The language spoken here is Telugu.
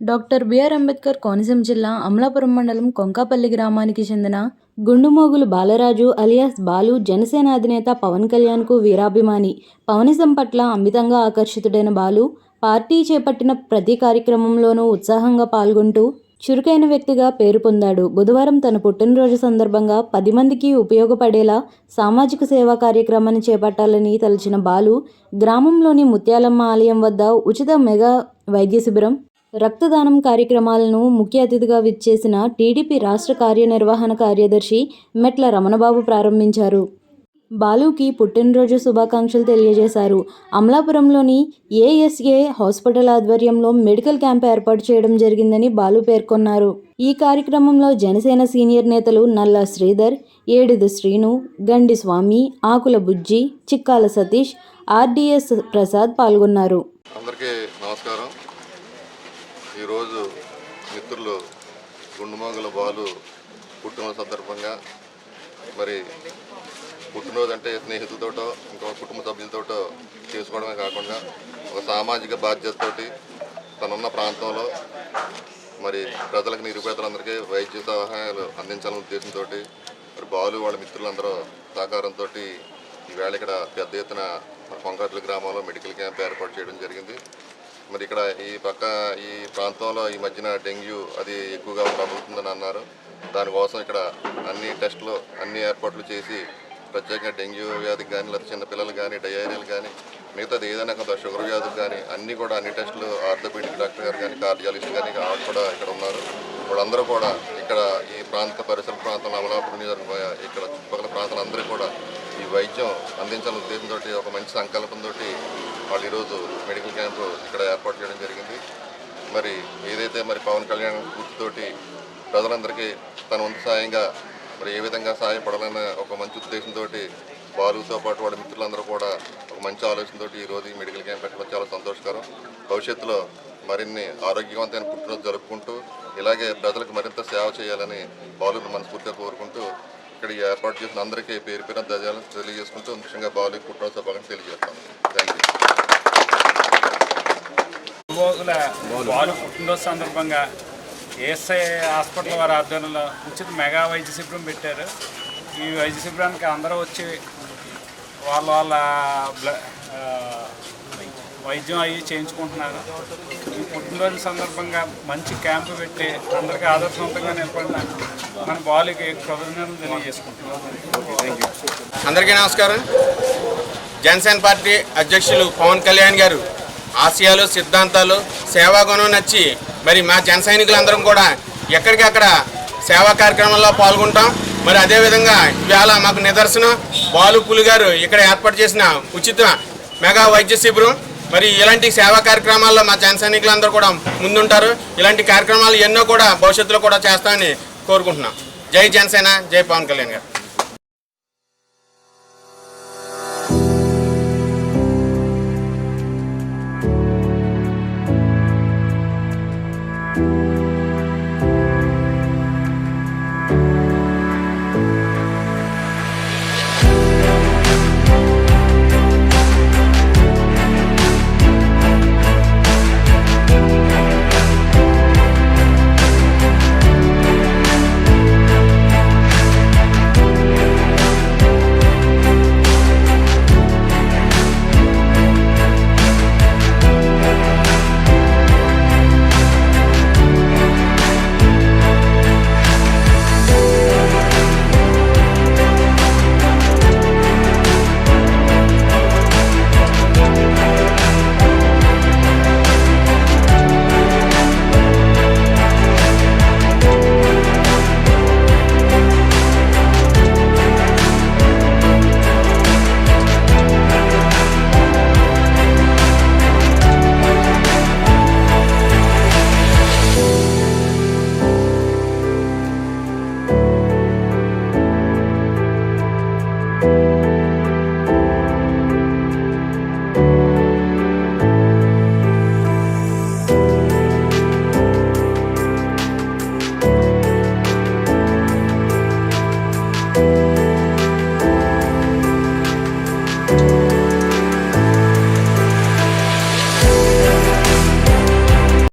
డాక్టర్ బిఆర్ అంబేద్కర్ కోనసీమ జిల్లా అమలాపురం మండలం కొంకాపల్లి గ్రామానికి చెందిన గుండుమోగులు బాలరాజు అలియాస్ బాలు జనసేన అధినేత పవన్ కళ్యాణ్కు వీరాభిమాని. పవనిజం పట్ల అమితంగా ఆకర్షితుడైన బాలు పార్టీ చేపట్టిన ప్రతి కార్యక్రమంలోనూ ఉత్సాహంగా పాల్గొంటూ చురుకైన వ్యక్తిగా పేరు పొందాడు. బుధవారం తన పుట్టినరోజు సందర్భంగా పది మందికి ఉపయోగపడేలా సామాజిక సేవా కార్యక్రమాన్ని చేపట్టాలని తలచిన బాలు గ్రామంలోని ముత్యాలమ్మ ఆలయం వద్ద ఉచిత మెగా వైద్య శిబిరం రక్తదానం కార్యక్రమాలను ముఖ్య అతిథిగా విచ్చేసిన టీడీపీ రాష్ట్ర కార్యనిర్వహణ కార్యదర్శి మెట్ల రమణబాబు ప్రారంభించారు. బాలుకి పుట్టినరోజు శుభాకాంక్షలు తెలియజేశారు. అమలాపురంలోని ఏఎస్ఏ హాస్పిటల్ ఆధ్వర్యంలో మెడికల్ క్యాంప్ ఏర్పాటు చేయడం జరిగిందని బాలు పేర్కొన్నారు. ఈ కార్యక్రమంలో జనసేన సీనియర్ నేతలు నల్ల శ్రీధర్ ఏడిది శ్రీను గండి స్వామి ఆకుల బుజ్జి చిక్కాల సతీష్ ఆర్డీఎస్ ప్రసాద్ పాల్గొన్నారు. అందరికీ నమస్కారం. ఈరోజు మిత్రులు గుండుమోగుల బాలు పుట్టినరోజు సందర్భంగా మరి పుట్టినరోజు అంటే స్నేహితులతోటో ఇంకో కుటుంబ సభ్యులతోటో చేసుకోవడమే కాకుండా ఒక సామాజిక బాధ్యతతోటి తనున్న ప్రాంతంలో మరి ప్రజలకు నిరుపేదలందరికీ వైద్య సహాయాలు అందించాలనే ఉద్దేశంతో మరి బాలు వాళ్ళ మిత్రులందరూ సహకారంతో ఈవేళ ఇక్కడ పెద్ద ఎత్తున కొంకట్ల గ్రామంలో మెడికల్ క్యాంప్ ఏర్పాటు చేయడం జరిగింది. మరి ఇక్కడ ఈ పక్క ఈ ప్రాంతంలో ఈ మధ్యన డెంగ్యూ అది ఎక్కువగా ప్రబలుతుందని అన్నారు. దానికోసం ఇక్కడ అన్ని టెస్టులు అన్ని ఏర్పాట్లు చేసి ప్రత్యేకంగా డెంగ్యూ వ్యాధికి కానీ లేదా చిన్నపిల్లలు కానీ డయేరియాలు కానీ మిగతాది ఏదైనా కొంత షుగర్ వ్యాధులు కానీ అన్నీ కూడా అన్ని టెస్టులు ఆర్థోపెడిక్ డాక్టర్ గారు కానీ కార్డియాలజిస్ట్ కానీ ఆవిడ కూడా ఇక్కడ ఉన్నారు. వాళ్ళందరూ కూడా ఇక్కడ ఈ ప్రాంత పరిసర ప్రాంతంలో అమలాపురం ఇక్కడ చుట్టుపక్కల ప్రాంతాలందరూ కూడా ఈ వైద్యం అందించాలనే ఉద్దేశంతో ఒక మంచి సంకల్పంతో వాళ్ళు ఈరోజు మెడికల్ క్యాంపు ఇక్కడ ఏర్పాటు చేయడం జరిగింది. మరి ఏదైతే మరి పవన్ కళ్యాణ్ గుర్తుతోటి ప్రజలందరికీ తన వంతు సాయంగా మరి ఏ విధంగా సహాయపడాలన్న ఒక మంచి ఉద్దేశంతో బాలుతో పాటు వాళ్ళ మిత్రులందరూ కూడా ఒక మంచి ఆలోచనతో ఈరోజు ఈ మెడికల్ క్యాంప్ పెట్టడం చాలా సంతోషకరం. భవిష్యత్తులో మరిన్ని ఆరోగ్యవంతమైన పుట్టినరోజు జరుపుకుంటూ ఇలాగే ప్రజలకు మరింత సేవ చేయాలని బాలుని మనస్ఫూర్తిగా కోరుకుంటూ ఇక్కడ ఏర్పాటు చేసిన అందరికీ పేరు పేరు దజాలను తెలియజేసుకుంటూ ముఖ్యంగా బాలుకి పుట్టినరోజు శుభాకాంక్షలు తెలియజేస్తాను. థ్యాంక్ యూ రోజుల బాలు పుట్టినరోజు సందర్భంగా ఏఎస్ఐ హాస్పిటల్ వారి ఆధ్వర్యంలో ఉచిత మెగా వైద్య శిబిరం పెట్టారు. ఈ వైద్య శిబిరానికి అందరూ వచ్చి వాళ్ళ వాళ్ళ బ్ల వైద్యం అవి చేయించుకుంటున్నారు. ఈ పుట్టినరోజు సందర్భంగా మంచి క్యాంపు పెట్టి అందరికీ ఆదర్శవంతంగా నిలబడిన మన బాలుకి కృతజ్ఞతలు తెలియజేసుకుంటున్నాం. అందరికీ నమస్కారం. జనసేన పార్టీ అధ్యక్షులు పవన్ కళ్యాణ్ గారు ఆశయాలు సిద్ధాంతాలు సేవాగుణం నచ్చి మరి మా జన సైనికులందరం కూడా ఎక్కడికక్కడ సేవా కార్యక్రమంలో పాల్గొంటాం. మరి అదేవిధంగా ఇవాళ మాకు నిదర్శనం బాలు పులి గారు ఇక్కడ ఏర్పాటు చేసిన ఉచిత మెగా వైద్య శిబిరం. మరి ఇలాంటి సేవా కార్యక్రమాల్లో మా జన సైనికులందరూ కూడా ముందుంటారు. ఇలాంటి కార్యక్రమాలు ఎన్నో కూడా భవిష్యత్తులో కూడా చేస్తామని కోరుకుంటున్నాం. జై జనసేన జై పవన్ కళ్యాణ్ గారు.